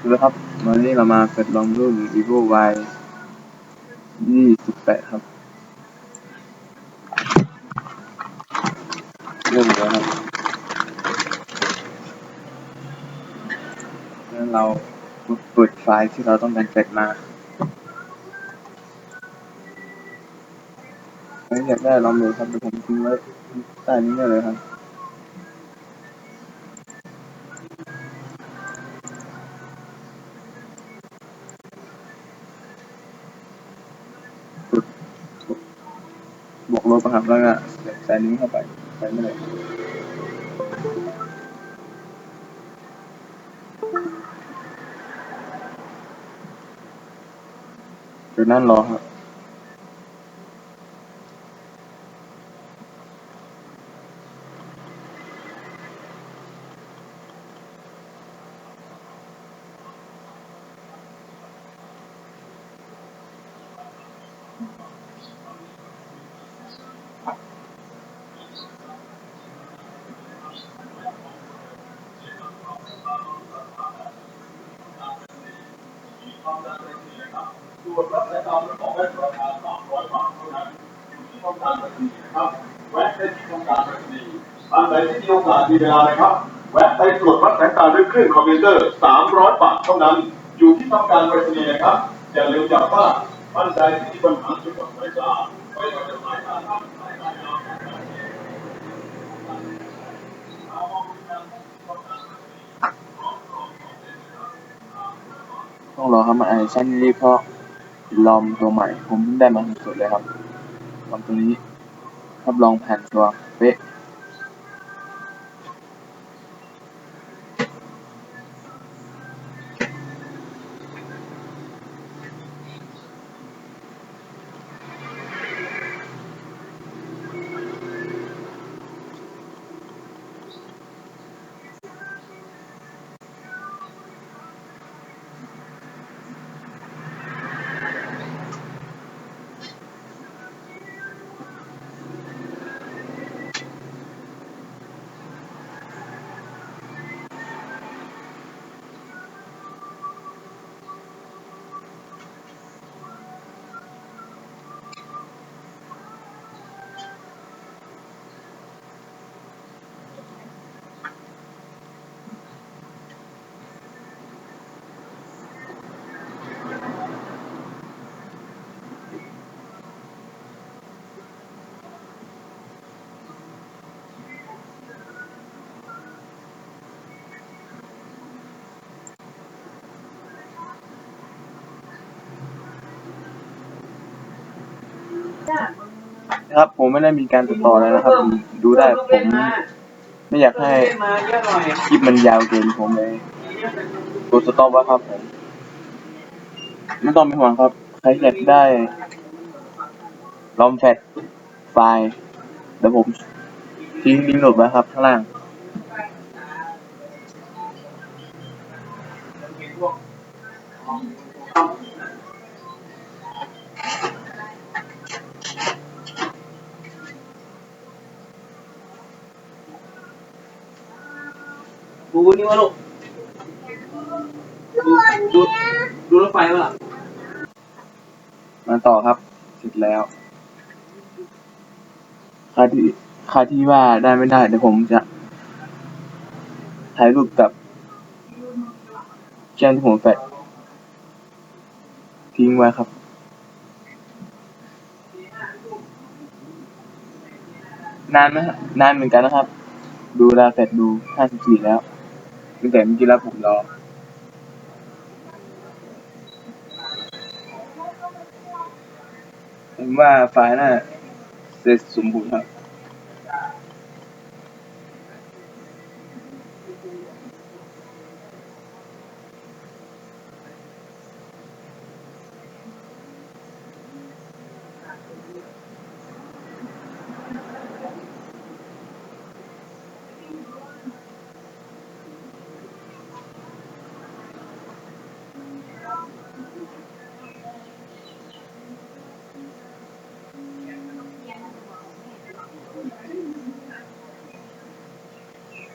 ดูแล้วครับ วันนี้เรามาเปิดลองรุ่น vivo y 28ครับ เริ่มแล้วครับแล้วเราเปิดไฟล์ที่เราต้องการเปิดมาถ้าอยากได้ลองดูครับเดี๋ยวผมทิ้งไว้ใต้นี้ได้เลยครับ ลบอะครับแล้วก็ใส่นิ้วเข้าไปใส่ไม่ได้เดี๋ยวนั่นรอครับ ส่วนรับและตามของแว่นราคา300บาทเท่านั้นที่ต้องการไปรษณีย์นะครับแวะได้ที่ต้องการไปรษณีย์ท่านใดที่มีโอกาสมีเวลานะครับแวะไปตรวจวัดสายตาด้วยเครื่องคอมพิวเตอร์300บาทเท่านั้น อยู่ที่ต้องการไปรษณีย์นะครับอย่าลืมย้ำว่าท่านใดที่มีปัญหาเกี่ยวกับสายตาไม่ว่าจะสายตาสั้นสายตายาวต้องรอครับมาไอชั่นนี้เพราะ ลอมตัวใหม่ ผมได้มาสดๆเลยครับลอมตัวนี้รับรองแผ่นตัวเป๊ะ นะครับผมไม่ได้มีการตัดต่อเลยนะครับดูได้ผมไม่อยากให้คลิปมันยาวเกินผมเลยกดสต็อปไว้ครับผมไม่ต้องเป็นห่วงครับใครอยากได้ลอมแฟตไฟล์เดี๋ยวผมทิ้งลิงก์หลดไว้ครับ ข้างล่าง ดูนี่วะลูกดูดูดูรถไฟวะล่ะมาต่อครับเสร็จแล้วคาที่คาที่ว่าได้ไม่ได้เดี๋ยวผมจะถ่ายรูปกับแก้มที่ผมแฟดทิ้งไว้ครับนานไหมนานเหมือนกันนะครับ ดูแลเสร็จดูห้าสิบสี่แล้ว ตั้งแต่เมื่อกี้แล้วผมรอผมว่าไฟล์น่าเสร็จสมบูรณ์ครับ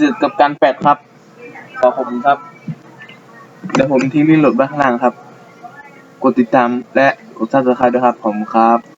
จุดกับการแปดครับขอผมครับ เดี๋ยวผมทิ้งลิงก์โหลดไว้ข้างล่างครับ กดติดตามและกดซับสไครต์ด้วยครับผมครับ